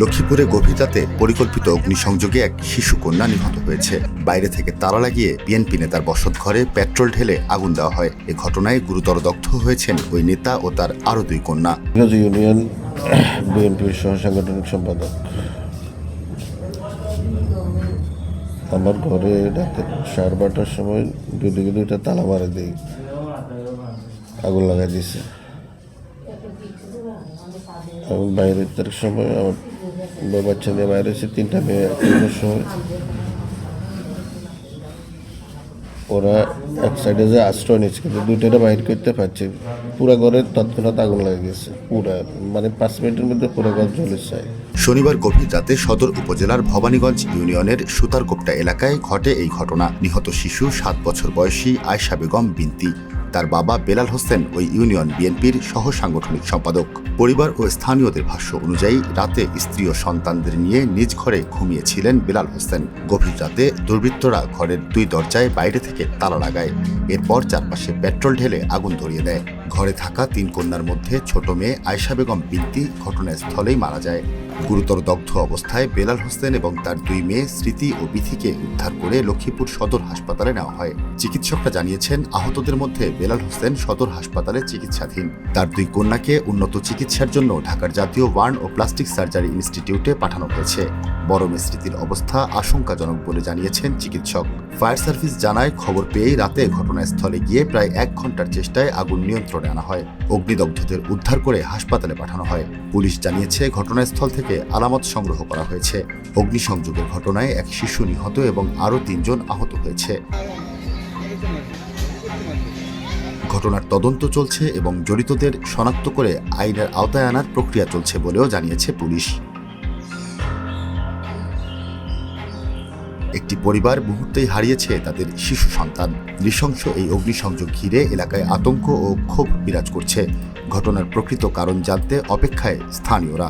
লক্ষ্মীপুরে গভীর রাতে পরিকল্পিত অগ্নিসংযোগে এক শিশু কন্যা নিহত হয়েছে। বাইরে থেকে তালা লাগিয়ে বিএনপি নেতার বসত ঘরে পেট্রোল ঢেলে আগুন দেওয়া হয়। এ ঘটনায় গুরুতর দগ্ধ হয়েছেন ওই নেতা ও তার আরও দুই কন্যা। ইউনিয়ন বিএনপির সাংগঠনিক সম্পাদক। আমার ঘরে রাতে সাড়ে বারোটার সময় দুদিকে দুইটা তালা মারা দিই আগুন লাগাই দিয়েছে। আমি বাইরে সময় আমার বাচ্চা নিয়ে বাইরে এসে তিনটা মেয়ে সময় ওরা এক সাইডে যে আশ্রয় নিচ্ছে কিন্তু দুইটারে বাইর করতে পারছে। পুরা ঘরে তৎক্ষণাৎ আগুন লেগে গেছে, পুরা মানে পাঁচ মিনিটের মধ্যে পুরো ঘর জ্বলে যায়। শনিবার গভীর রাতে সদর উপজেলার ভবানীগঞ্জ ইউনিয়নের সুতারকোপটা এলাকায় ঘটে এই ঘটনা। নিহত শিশু সাত বছর বয়সী আয়শা বেগম বিনতি। তার বাবা বেলাল হোসেন ওই ইউনিয়ন বিএনপির সহ সাংগঠনিক সম্পাদক। পরিবার ও স্থানীয়দের ভাষ্য অনুযায়ী রাতে স্ত্রী ও সন্তানদের নিয়ে নিজ ঘরে ঘুমিয়েছিলেন বেলাল হোসেন। গভীর রাতে দুর্বৃত্তরা ঘরের দুই দরজায় বাইরে থেকে তালা লাগায়। এরপর চারপাশে পেট্রোল ঢেলে আগুন ধরিয়ে দেয়। ঘরে থাকা তিন কন্যার মধ্যে ছোট মেয়ে আয়শা বেগম বিনতি ঘটনাস্থলেই মারা যায়। গুরুতর দগ্ধ অবস্থায় বেলাল হোসেন এবং তার দুই মেয়ে স্মৃতি ও বিথিকে উদ্ধার করে লক্ষ্মীপুর সদর হাসপাতালে নেওয়া হয়। চিকিৎসকরা জানিয়েছেন, আহতদের মধ্যে বেলাল হোসেন সদর হাসপাতালে চিকিৎসাধীন। তার দুই কন্যাকে উন্নত চিকিৎসার জন্য ঢাকার জাতীয় ওয়ার্ন ও প্লাস্টিক সার্জারি ইনস্টিটিউটে পাঠানো হয়েছে। বড় স্মৃতির অবস্থা আশঙ্কাজনক বলে জানিয়েছেন চিকিৎসক। ফায়ার সার্ভিস জানায়, খবর পেয়েই রাতে ঘটনাস্থলে গিয়ে প্রায় এক ঘণ্টার চেষ্টায় আগুন নিয়ন্ত্রণে আনা হয়। অগ্নিদগ্ধদের উদ্ধার করে হাসপাতালে পাঠানো হয়। পুলিশ জানিয়েছে, ঘটনাস্থল থেকে আলামত সংগ্রহ করা হয়েছে। অগ্নিসংযোগের ঘটনায় এক শিশু নিহত এবং আরও তিনজন আহত হয়েছে। ঘটনার তদন্ত চলছে এবং জড়িতদের শনাক্ত করে আইনের আওতায় আনার প্রক্রিয়া চলছে বলেও জানিয়েছে পুলিশ। একটি পরিবার মুহূর্তেই হারিয়েছে তাদের শিশু সন্তান। নৃশংস এই অগ্নিসংযোগ ঘিরে এলাকায় আতঙ্ক ও ক্ষোভ বিরাজ করছে। ঘটনার প্রকৃত কারণ জানতে অপেক্ষায় স্থানীয়রা।